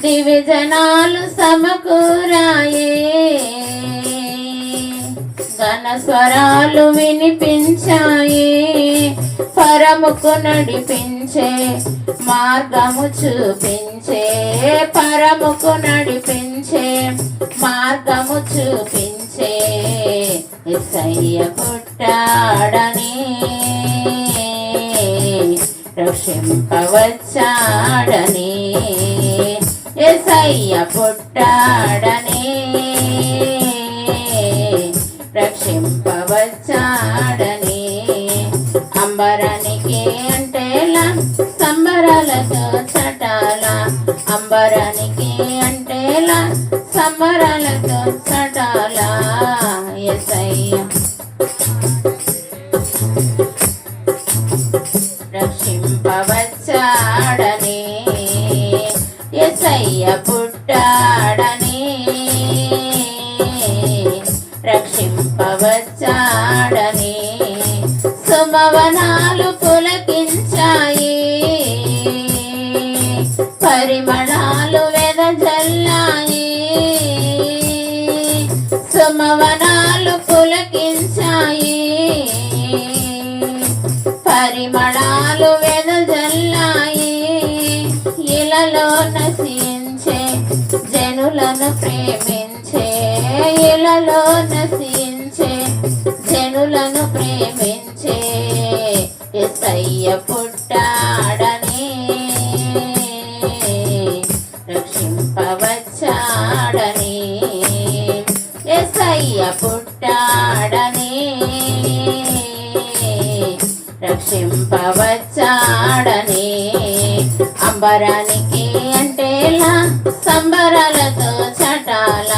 దివిజనాలు సమకూరాయే. ఘన స్వరాలు వినిపించాయి. పరముకు నడిపించే మార్గము చూపించే. పరముకు నడిపించే మార్గము చూపించే. ఎస్సయ్య పుట్టాడని. రక్షింపవచ్చాడని. ఎసయ్య పుట్టాడని రక్షింపవచ్చాడని. అంబరానికి అంటేలా సంబరాలతో చటాల? అంబరానికి అంటేలా సంబరాలతో చటాల? ఎసయ్య రక్షి ఎసయ్య పుట్టాడని రక్షింపవచ్చాడని సుమవనాలు పులకించాయి. పరిమళాలు వెదజల్లాయి. సుమవనాలు పులకించాయి. పరిమళాలు ఇలలో నశించే జనులను ప్రేమించే ఇలలో నశించే జనులను ప్రేమించే ఎసయ్య పుట్టాడని రక్షింపవచ్చాడని ఎసయ్య పుట్టాడని రక్షింపవచ్చాడని అంబరానికి అంటేలా సంబరాలతో చటాల.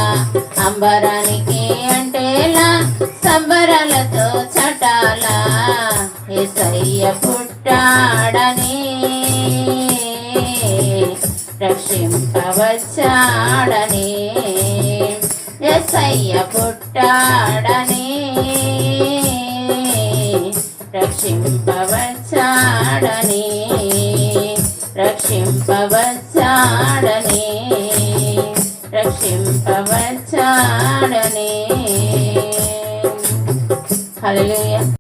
అంబరానికి అంటేలా సంబరాలతో చటాల. ఎసయ్య పుట్టాడని రక్షింపవచ్చాడని. ఎసయ్య పుట్టాడని రక్షింపవచ్చాడని. రక్షింపవచ్చాడని. రక్షింపవచ్చాడని. హల్లెలూయా.